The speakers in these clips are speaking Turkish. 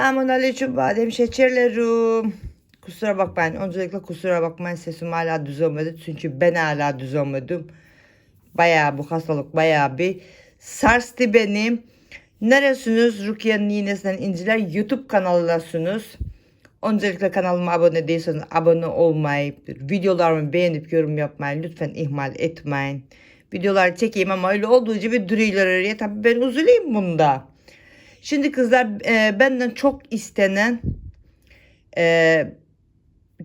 Selamun aleyküm badem şekerlerim. Kusura bakmayın. Öncelikle kusura bakmayın sesim hala düz olmadı. Çünkü ben hala düz olmadım. Bayağı bu hastalık bayağı bir sarstı benim. Neresiniz? Rukiye'nin iğnesinden inciler YouTube kanalındasınız. Öncelikle kanalıma abone değilseniz abone olmayı, videolarımı beğenip yorum yapmayı lütfen ihmal etmeyin. Videolar çekeyim ama öyle olduğu gibi duruyorlar. Tabii ben üzüleyim bunda. Şimdi kızlar e, benden çok istenen e,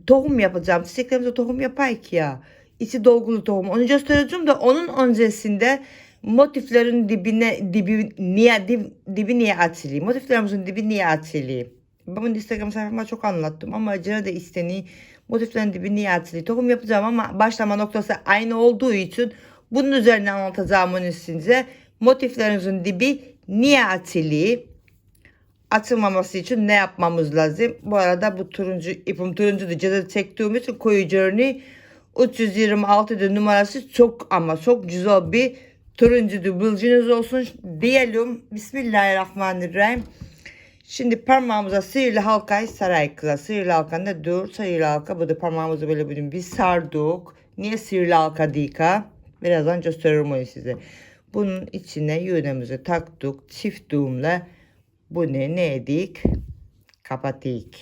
tohum yapacağım. Çiçeklerimize tohum yapayım ya. İçi dolgulu tohum. Onu göstereceğim de onun öncesinde motiflerin dibine dibi niye dib, dibi niye açılayım? Motiflerimizin dibi niye açılayım? Ben bunu Instagram sayfama çok anlattım ama acaba da isteni motiflerin dibi niye açılayım? Tohum yapacağım ama başlama noktası aynı olduğu için bunun üzerine anlatacağım onu size. Motiflerinizin dibi niye açılayım? Açılmaması için ne yapmamız lazım? Bu arada bu turuncu ipim turuncu ceza çektiğim için koyu journey 326 numarası çok ama çok güzel bir turuncu bilginiz olsun diyelim. Bismillahirrahmanirrahim. Şimdi parmağımıza sihirli halkayı saray kıza. Sihirli halka ne dur? Sihirli halka bu da parmağımızı böyle bir, bir sardık. Niye sihirli halka değil ka? Birazdan gösteririm onu size. Bunun içine yünemizi taktık. Çift düğümle bu ne edik? Kapatık.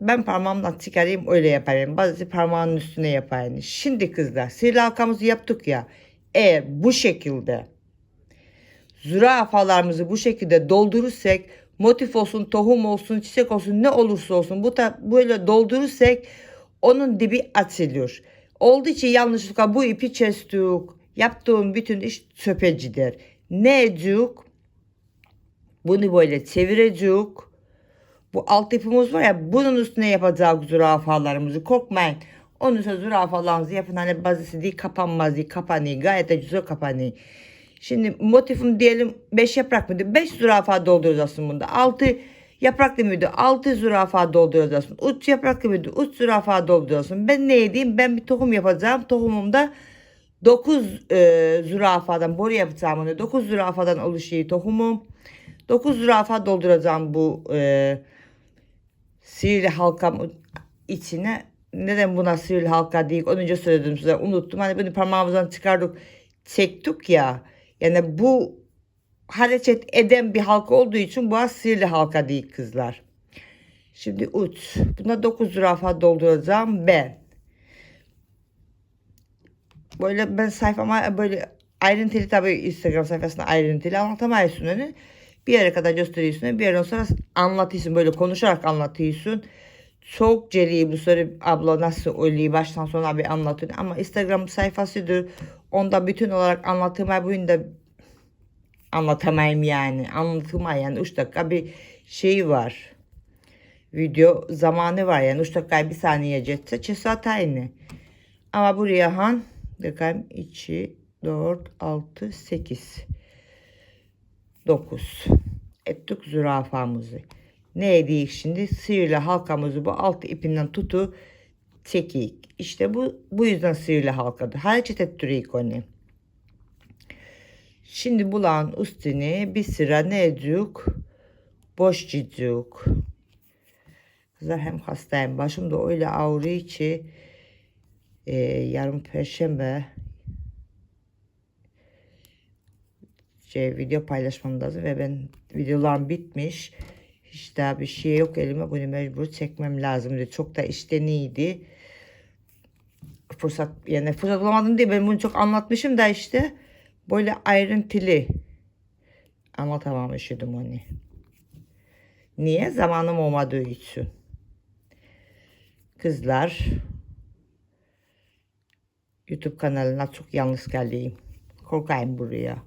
Ben parmağımdan çıkarayım öyle yaparım. Bazı parmağının üstüne yaparım. Şimdi kızlar sihirli halkamızı yaptık ya. Eğer bu şekilde zürafalarımızı bu şekilde doldurursak motif olsun, tohum olsun, çiçek olsun ne olursa olsun bu da böyle doldurursak onun dibi açılıyor. Olduğu için yanlışlıkla bu ipi kestik. Yaptığım bütün iş çöpecidir. Ne edecek? Bunu böyle çevirecek. Bu alt ipimiz var ya bunun üstüne yapacağız zürafalarımızı. Korkmayın. Onun sonra zürafalarınızı yapın. Hani bazısı değil kapanmaz değil kapanıyor. Gayet de güzel kapanıyor. Şimdi motifim diyelim 5 yaprak mıydı? 5 zürafa dolduracaksın bunda. 6 yapraklı mıydı? 6 zürafa dolduracaksın. 3 yapraklı mıydı? 3 zürafa dolduracaksın. Ben ne edeyim? Ben bir tohum yapacağım. Tohumumda 9 e, zürafadan boru yapacağım onu. 9 zürafadan oluşuyor tohumum. 9 zürafa dolduracağım bu e, sihirli halkam içine. Neden buna sihirli halka değil? Önce söyledim size. Unuttum. Hani bunu parmağımızdan çıkardık. Çektik ya. Yani bu hareket eden bir halka olduğu için bu sihirli halka değil kızlar. Şimdi uç. Buna 9 zürafa dolduracağım ben. Böyle ben sayfama böyle ayrıntılı tabii Instagram sayfasında ayrıntılı anlatamıyorsun onu. Bir yere kadar gösteriyorsun. Bir yerden sonra anlatıyorsun. Böyle konuşarak anlatıyorsun. Çok celi bu soru abla nasıl oluyor baştan sona bir anlatıyor. Ama Instagram sayfasıdır. Onda bütün olarak anlatımı bugün de anlatamayım yani. Anlatılma yani 3 dakika bir şey var. Video zamanı var yani 3 dakika bir saniye geçse çesat aynı. Ama buraya han bakayım 2, 4, 6, 8, 9 ettik zürafamızı. Ne edik şimdi? Sihirli halkamızı bu alt ipinden tutu çekik. İşte bu bu yüzden sihirli halkadır. Hareket ettiririk onu. Şimdi bulan üstüne bir sıra ne ediyoruz? Boş gidiyoruz. Kızlar hem hastayım. Başım da öyle ağrıyor ki e, yarın perşembe şey, video paylaşmam lazım ve ben videolarım bitmiş. Hiç daha bir şey yok elime. Bunu mecbur çekmem lazımdı. Çok da işteniydi. Fırsat yani fırsat bulamadım diye ben bunu çok anlatmışım da işte böyle ayrıntılı anlatamamışım onu. Niye? Zamanım olmadığı için. Kızlar YouTube kanalına çok yalnız geleyim. Korkayım buraya.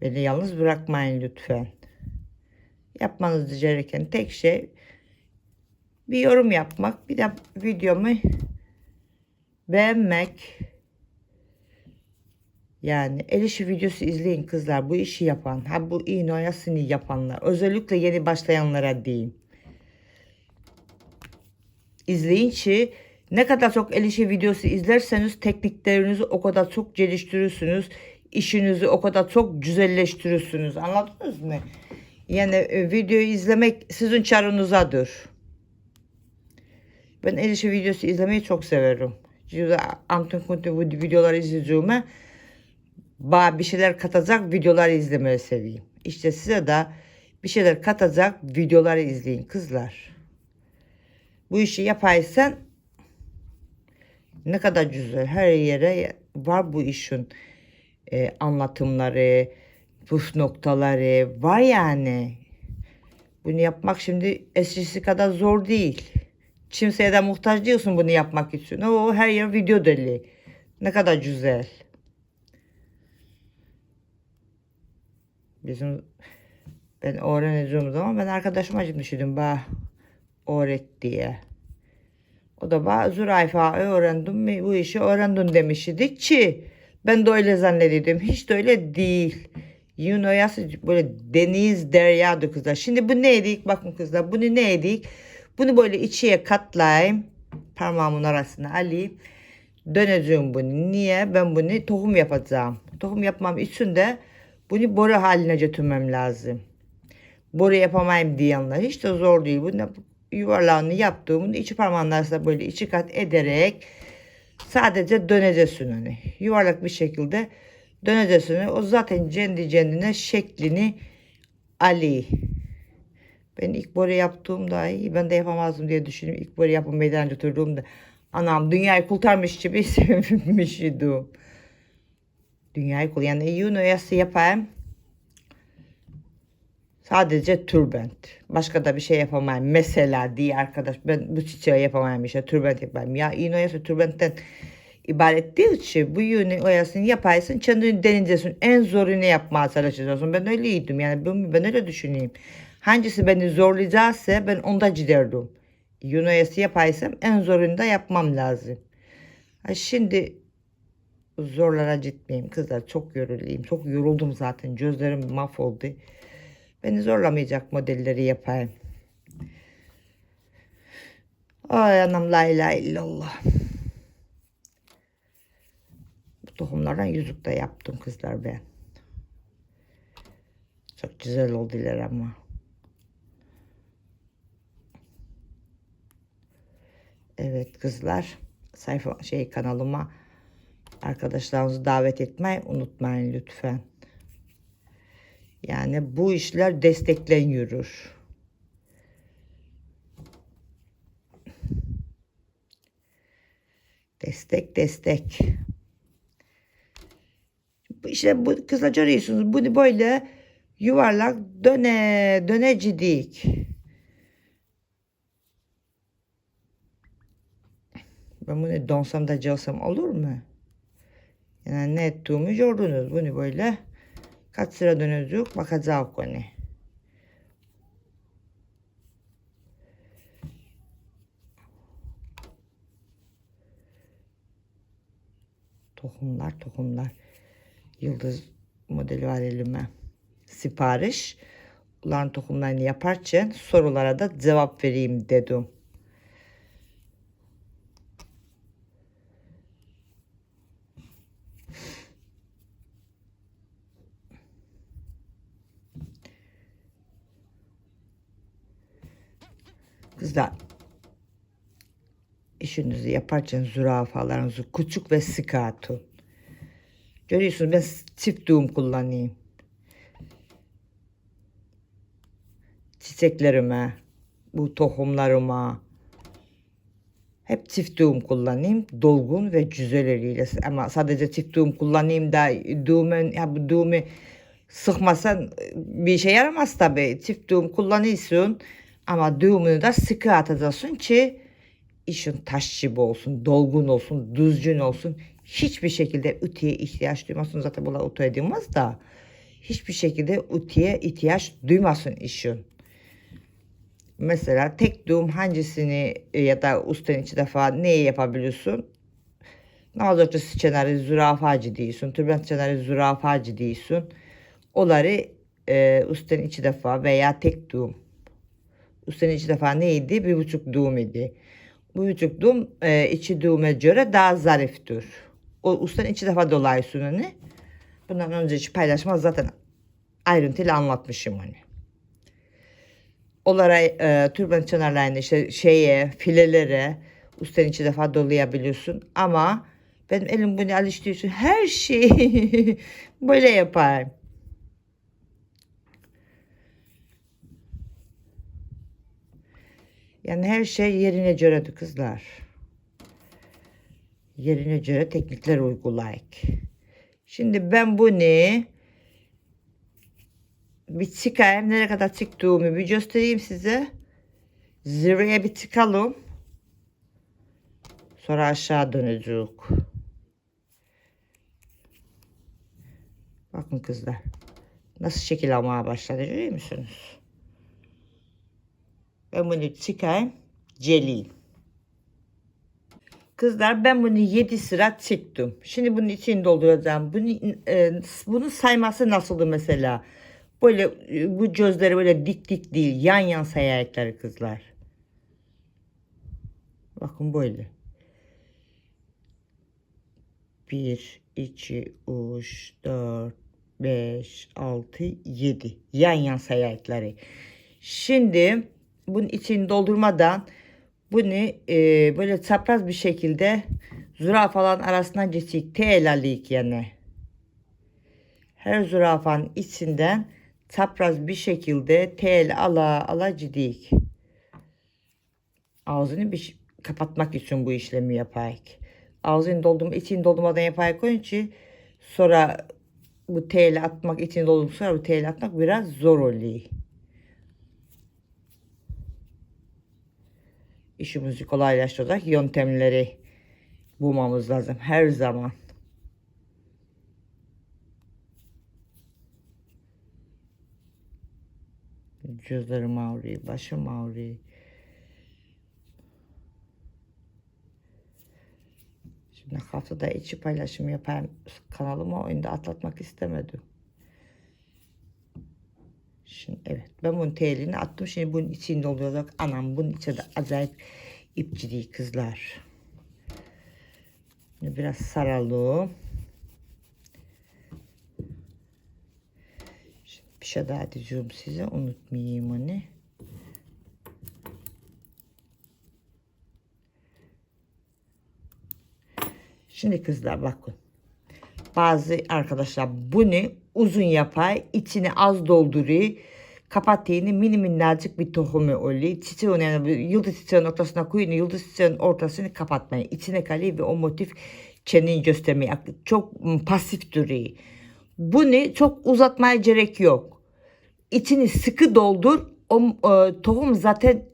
Beni yalnız bırakmayın lütfen. Yapmanız gereken tek şey bir yorum yapmak, bir de videomu beğenmek. Yani el işi videosu izleyin kızlar. Bu işi yapan, ha bu iğne oyasını yapanlar. Özellikle yeni başlayanlara diyeyim. İzleyin ki ne kadar çok el işi videosu izlerseniz tekniklerinizi o kadar çok geliştirirsiniz. İşinizi o kadar çok güzelleştirirsiniz. Anladınız mı? Yani e, videoyu izlemek sizin çarınızadır. Ben el işi videosu izlemeyi çok severim. Kuntu bu videoları izleyeceğime bir şeyler katacak videoları izlemeyi seveyim. İşte size de bir şeyler katacak videoları izleyin kızlar. Bu işi yapaysan ne kadar güzel. Her yere var bu işin e, anlatımları, püf noktaları var yani. Bunu yapmak şimdi eskisi kadar zor değil. Kimseye de muhtaç değilsin bunu yapmak için. O her yer video deli. Ne kadar güzel. Bizim ben öğreneceğim zaman ben arkadaşıma gitmiştim bah öğret diye. O da bana zürayfa öğrendim mi bu işi öğrendim demişti ki ben de öyle zannediyordum. Hiç de öyle değil. Yunoyası böyle deniz deryadı kızlar. Şimdi bu neydi? Bakın kızlar bunu neydi? Bunu böyle içiye katlayayım. Parmağımın arasına alayım. Döneceğim bunu. Niye? Ben bunu tohum yapacağım. Tohum yapmam için de bunu boru haline getirmem lazım. Boru yapamayım diyenler hiç de zor değil. Bunu yuvarlağını yaptığımın içi parmağının arasında böyle içi kat ederek sadece döneceksin onu. Yuvarlak bir şekilde döneceksin. O zaten kendi kendine şeklini ali. Ben ilk boru yaptığımda iyi ben de yapamazdım diye düşündüm. İlk boru yapıp meydana götürdüğümde anam dünyayı kurtarmış gibi sevinmiştim. Dünyayı kur yani Yunoyası yapayım. Sadece türbent. Başka da bir şey yapamayım. Mesela diye arkadaş ben bu çiçeği yapamayım işte türbent yapayım. Ya Yunoyası türbentten ibaret değil ki bu yünü oyasını yapaysın kendini deneyeceksin. En zorunu yapmaya çalışacaksın. Ben öyleydim yani ben, ben öyle düşüneyim. Hangisi beni zorlayacaksa ben onda giderdim. Yün oyası yapaysam en zorunu da yapmam lazım. Ha şimdi zorlara gitmeyeyim kızlar çok yoruluyum. Çok yoruldum zaten gözlerim mahvoldu. Beni zorlamayacak modelleri yapayım. Ay anam la ilahe illallah. Bu tohumlardan yüzük de yaptım kızlar ben. Çok güzel oldular ama. Evet kızlar sayfa şey kanalıma arkadaşlarınızı davet etmeyi unutmayın lütfen. Yani bu işler desteklen yürür. Destek destek. İşte bu kızlar görüyorsunuz bunu böyle yuvarlak döne döne cidik. Ben bunu donsam da çalsam olur mu? Yani ne ettiğimi gördünüz. Bunu böyle kaç sıra dönecek bakacağız konu. Tohumlar tohumlar. Yıldız modeli var elime. Sipariş. Ulan tohumlarını yaparken sorulara da cevap vereyim dedim. Kızlar işinizi yaparken zürafalarınızı küçük ve sıkı atın. Görüyorsunuz ben çift düğüm kullanayım. Çiçeklerime, bu tohumlarıma hep çift düğüm kullanayım. Dolgun ve güzel. Ama sadece çift düğüm kullanayım da düğümün, ya bu düğümü sıkmasan bir şey yaramaz tabii. Çift düğüm kullanıyorsun ama düğümünü de sıkı atacaksın ki işin taş gibi olsun, dolgun olsun, düzgün olsun. Hiçbir şekilde ütüye ihtiyaç duymasın. Zaten bunlar ütü edilmez da. Hiçbir şekilde ütüye ihtiyaç duymasın işin. Mesela tek düğüm hangisini ya da ustanın iki defa neyi yapabiliyorsun? Nazırcı sıçenarı zürafacı değilsin. Türbent sıçenarı zürafacı değilsin. Onları e, ustanın iki defa veya tek düğüm. Ustanın iki defa neydi? Bir buçuk düğüm idi. Bu buçuk düğüm e, içi düğüme göre daha zariftir. O ustanın iki defa dolayısın onu. Bundan önceki paylaşma zaten ayrıntılı anlatmışım onu. Onlara e, türban çanarlarını işte şeye, filelere üstten içi defa dolayabiliyorsun. Ama benim elim bunu alıştığı için her şeyi böyle yaparım. Yani her şey yerine göredir kızlar. Yerine göre teknikler uygulayık. Şimdi ben bunu bir çıkayım. Nereye kadar çıktığımı bir göstereyim size. Zirveye bir çıkalım. Sonra aşağı döneceğiz. Bakın kızlar. Nasıl şekil almaya başladı görüyor musunuz? Bunu çıkayım. Celiyim. Kızlar ben bunu 7 sıra çıktım. Şimdi bunun içini dolduracağım. Bunu, e, bunun sayması nasıldı mesela? Böyle e, bu gözleri böyle dik dik değil. Yan yan sayacaklar kızlar. Bakın böyle. 1, 2, 3, 4, 5, 6, 7. Yan yan sayacakları. Şimdi bunun içini doldurmadan bunu e, böyle çapraz bir şekilde zürafaların arasından geçecek teelalik yani. Her zürafanın içinden çapraz bir şekilde tel ala ala cidik. Ağzını bir kapatmak için bu işlemi yapayım. Ağzını doldurma, içini doldurmadan yapayım çünkü sonra bu teli atmak, içini doldurup sonra bu teli atmak biraz zor oluyor. İşimizi kolaylaştıracak yöntemleri bulmamız lazım her zaman. Gözlerim ağrıyor, başım ağrıyor. Şimdi haftada içi paylaşım yapan kanalıma oyunda atlatmak istemedim. Şimdi evet ben bunun telini attım. Şimdi bunun içinde olacak. Anam bunun içinde acayip ipçi değil kızlar. Biraz saralım. Şimdi bir şey daha diyeceğim size. Unutmayayım onu. Şimdi kızlar bakın. Bazı arkadaşlar bunu uzun yapay, içine az dolduruyor. Kapatığını mini minnacık bir tohumu oluyor. Çiçeğin yani yıldız çiçeğin ortasına koyun, yıldız çiçeğin ortasını kapatmayın. İçine kalıyor ve o motif kendini göstermeye çok pasif duruyor. Bunu çok uzatmaya gerek yok. İçini sıkı doldur. O e, tohum zaten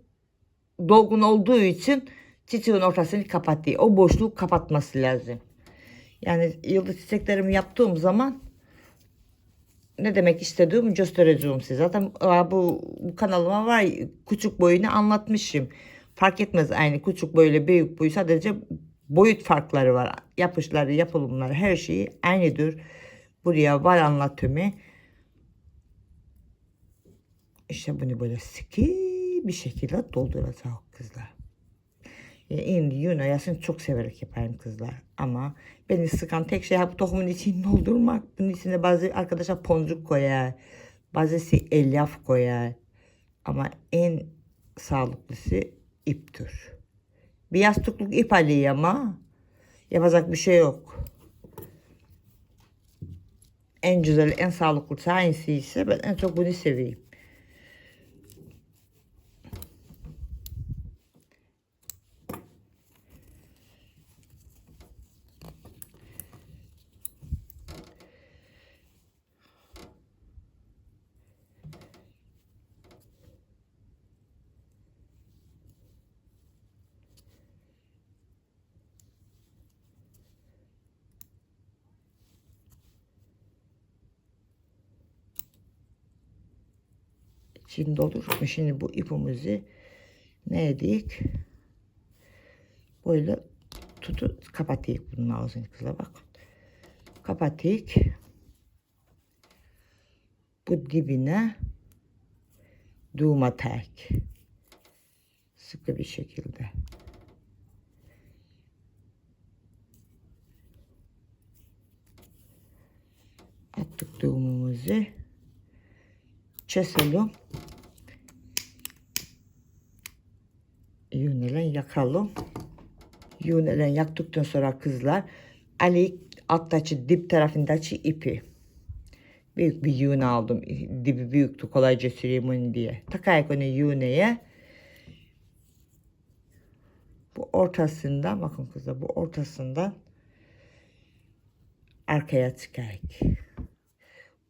dolgun olduğu için çiçeğin ortasını kapatıyor. O boşluğu kapatması lazım. Yani yıldız çiçeklerimi yaptığım zaman ne demek istediğimi göstereceğim size. Zaten bu, bu kanalıma var küçük boyunu anlatmışım. Fark etmez aynı küçük boyuyla büyük boyu sadece boyut farkları var. Yapışları, yapılımları her şeyi aynıdır. Buraya var anlatımı. İşte bunu böyle sıkı bir şekilde dolduracağız kızlar. E, Indi Yuno yasını çok severek yaparım kızlar. Ama beni sıkan tek şey bu tohumun içini doldurmak. Bunun içine bazı arkadaşlar poncuk koyar. Bazısı elyaf koyar. Ama en sağlıklısı iptir. Bir yastıklık ip alıyor ama yapacak bir şey yok. En güzel, en sağlıklısı hangisi ise ben en çok bunu seveyim. Şimdi olur mu? Şimdi bu ipimizi ne edik? Böyle tutu kapatayım bunun ağzını kıza bak. Kapatayım. Bu dibine düğüm tek. Sıkı bir şekilde. Attık düğümümüzü. Keselim. Yunelen yakalım. Yunelen yaktıktan sonra kızlar Ali alttaki dip tarafındaki ipi. Büyük bir yune aldım. Dibi büyüktü kolayca süreyim diye. Takayak onu yuneye. Bu ortasından bakın kızlar bu ortasından arkaya çıkarak.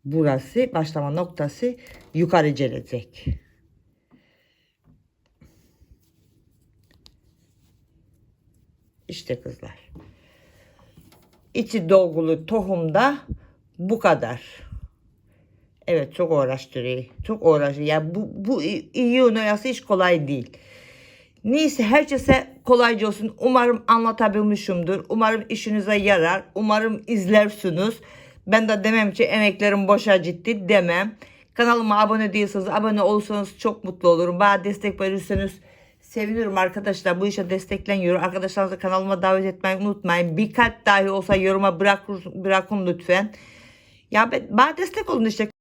Burası başlama noktası yukarı gelecek. İşte kızlar. İçi dolgulu tohumda bu kadar. Evet çok uğraştırıyor. Çok uğraştırıyor. Yani bu, bu iyi oyası hiç kolay değil. Neyse herkese kolayca olsun. Umarım anlatabilmişimdir. Umarım işinize yarar. Umarım izlersiniz. Ben de demem ki emeklerim boşa gitti demem. Kanalıma abone değilseniz abone olursanız çok mutlu olurum. Bana destek verirseniz sevinirim arkadaşlar. Bu işe destekleniyor. Arkadaşlarınızı kanalıma davet etmeyi unutmayın. Bir kalp dahi olsa yoruma bırakın, bırakın lütfen. Ya ben, bana destek olun işte.